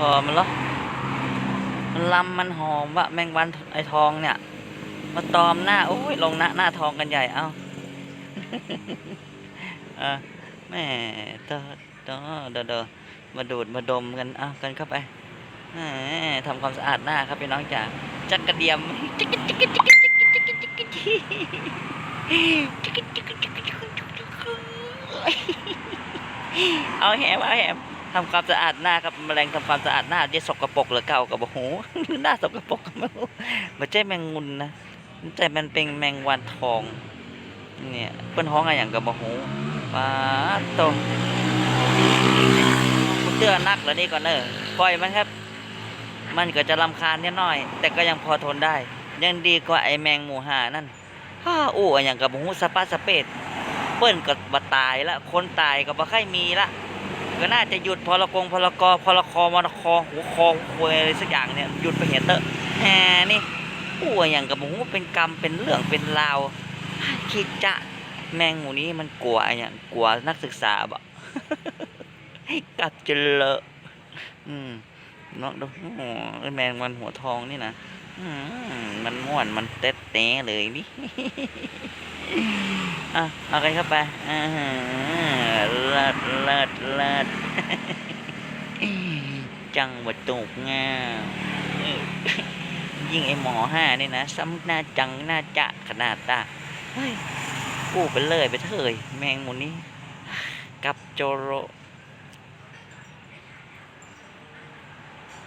พอมันเหรอมันลำมันหอมวะแมงวันไอทองเนี่ย มาตอมหน้าโอ้ยลงหน้าหน้าทองกันใหญ่เอ้าเออแม่เดอเดอเดอเดอมาดูดมาดมกันเอากันเข้าไปแหมทำความสะอาดหน้าครับพี่น้องจ๋าจักกระเดียมจิกจิกจิกจิกจิกจิกจิกจิกจิกจิกจิกเอาแหมเอาแหม ทำความสะอาดหน้าครับแมลงทำความสะอาดหน้าจะสกปรกหรือเก่ากับโอ้โหหน้าสกปรกก็ไม่รู้ไม่ใช่แมงมุนนะแต่มันเป็นแมงวันทอง เนี่ยเปิ้นห้องอะไรอย่างกับโอ้โหป้าโตผมเตือนนักแล้วนี่ก่อนเนอะปล่อยมันครับ มันก็จะรำคาญนิดหน่อย แต่ก็ยังพอทนได้ ยังดีกว่าไอแมงหมูหานั่นฮ่าอู้อะไรอย่างกับโอ้โหสปาสเปดเปิ้นก็บ่ตายละคนตายก็บ่ค่อยมีละ ก็น่าจะหยุดพลกงพลกพลคมนคหัวคอหัวควยอะไรสักอย่างเนี่ยหยุดไปเห็นเตอะแหนี่อู้อะไรอย่างกับโอ้โหเป็นกรรมเป็นเรื่องเป็นราวคิดจะแมงหมูนี้มันกลัวอย่างกลัวนักศึกษาบ่กัดจะเลอะอืมเนาะดูแมงมันหัวทองนี่นะอืมมันม่วนมันเต๊ะเต้เลยนี่อะเอากันเข้าไปอ่า ศเลิศเลิศจังหวัดตุกงามเออยิ่งไอหมอห้านี่นะซ้ำหน้าจังหน้าจะขนาดตาเฮ้ยกู้ไปเลยไปเถอะแมงหมูนี้กับโจโร